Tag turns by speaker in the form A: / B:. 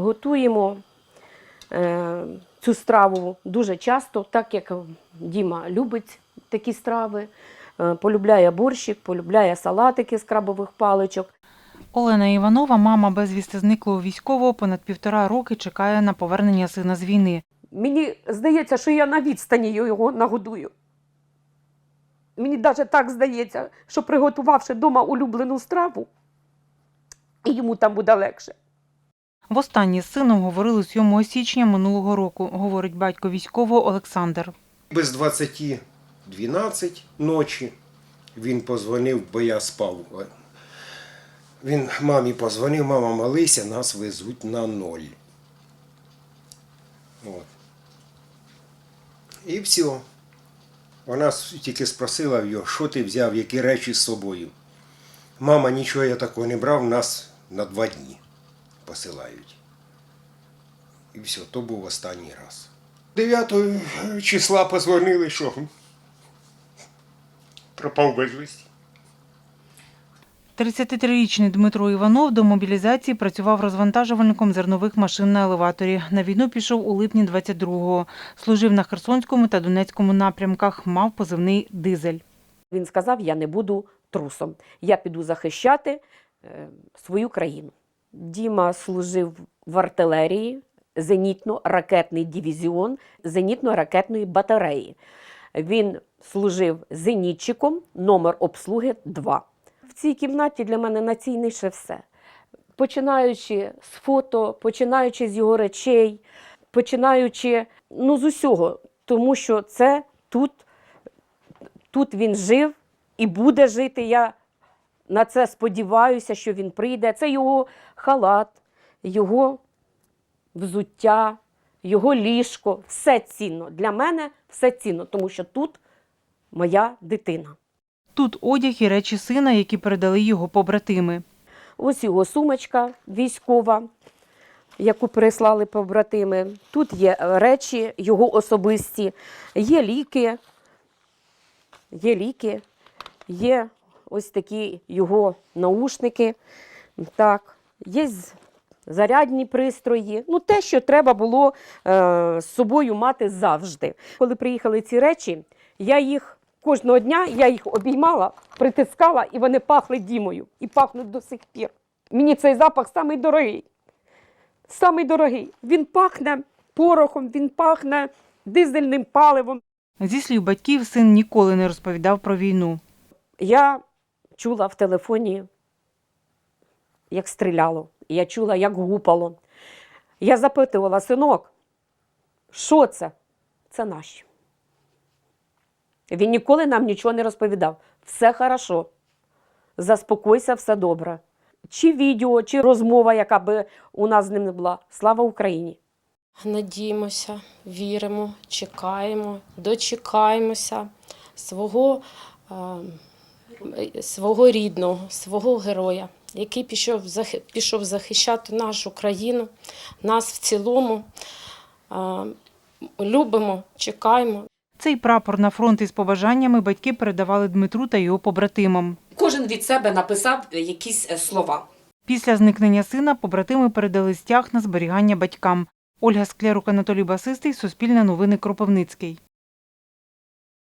A: готуємо е, цю страву дуже часто, так як Діма любить такі страви. Е, полюбляє борщик, полюбляє салатики з крабових паличок.
B: Олена Іванова, мама безвісти зниклого військового, понад півтора роки чекає на повернення сина з війни.
A: Мені здається, що я на відстані його нагодую. Мені навіть так здається, що приготувавши вдома улюблену страву, йому там буде легше.
B: Востаннє з сином говорили 7 січня минулого року, говорить батько військового Олександр.
C: Без 20 12 ночі він позвонив, бо я спав. Він мамі позвонив, мама молися, нас везуть на ноль. От. І все. Вона тільки спросила його, що ти взяв, які речі з собою. Мама, нічого я такого не брав, нас на два дні посилають. І все, то був останній раз. 9 числа позвонили, що пропав безвісті.
B: 33-річний Дмитро Іванов до мобілізації працював розвантажувальником зернових машин на елеваторі. На війну пішов у липні 22-го. Служив на Херсонському та Донецькому напрямках, мав позивний дизель.
A: Він сказав: я не буду трусом. Я піду захищати е, свою країну. Діма служив в артилерії, зенітно-ракетний дивізіон зенітно-ракетної батареї. Він служив зенітчиком, номер обслуги 2. В цій кімнаті для мене найцінніше все. Починаючи з фото, починаючи з його речей, починаючи ну, з усього, тому що це тут тут він жив і буде жити. Я на це сподіваюся, що він прийде. Це його халат, його взуття, його ліжко. Все цінно. Для мене все цінно, тому що тут моя дитина.
B: Тут одяг і речі сина, які передали його побратими.
A: Ось його сумочка військова, яку прислали побратими. Тут є речі його особисті, є ліки, є ліки, є ось такі його наушники. Так, є зарядні пристрої. Ну, те, що треба було е, з собою мати завжди. Коли приїхали ці речі, я їх кожного дня я їх обіймала, притискала, і вони пахли Дімою. І пахнуть до сих пір. Мені цей запах самий дорогий. Самий дорогий. Він пахне порохом, він пахне дизельним паливом.
B: Зі слів батьків, син ніколи не розповідав про війну.
A: Я чула в телефоні, як стріляло. Я чула, як гупало. Я запитувала, синок, що це? Це наші. Він ніколи нам нічого не розповідав. Все хорошо. Заспокойся, все добре. Чи відео, чи розмова, яка би у нас з ним не була. Слава Україні!
D: Надіємося, віримо, чекаємо, дочекаємося свого, е, свого рідного, свого героя, який пішов, захи- пішов захищати нашу країну, нас в цілому. Любимо, чекаємо.
B: Цей прапор на фронт із побажаннями батьки передавали Дмитру та його побратимам.
A: Кожен від себе написав якісь е, слова.
B: Після зникнення сина побратими передали стяг на зберігання батькам. Ольга Склярук, Анатолій Басистий, Суспільне новини Кропивницький.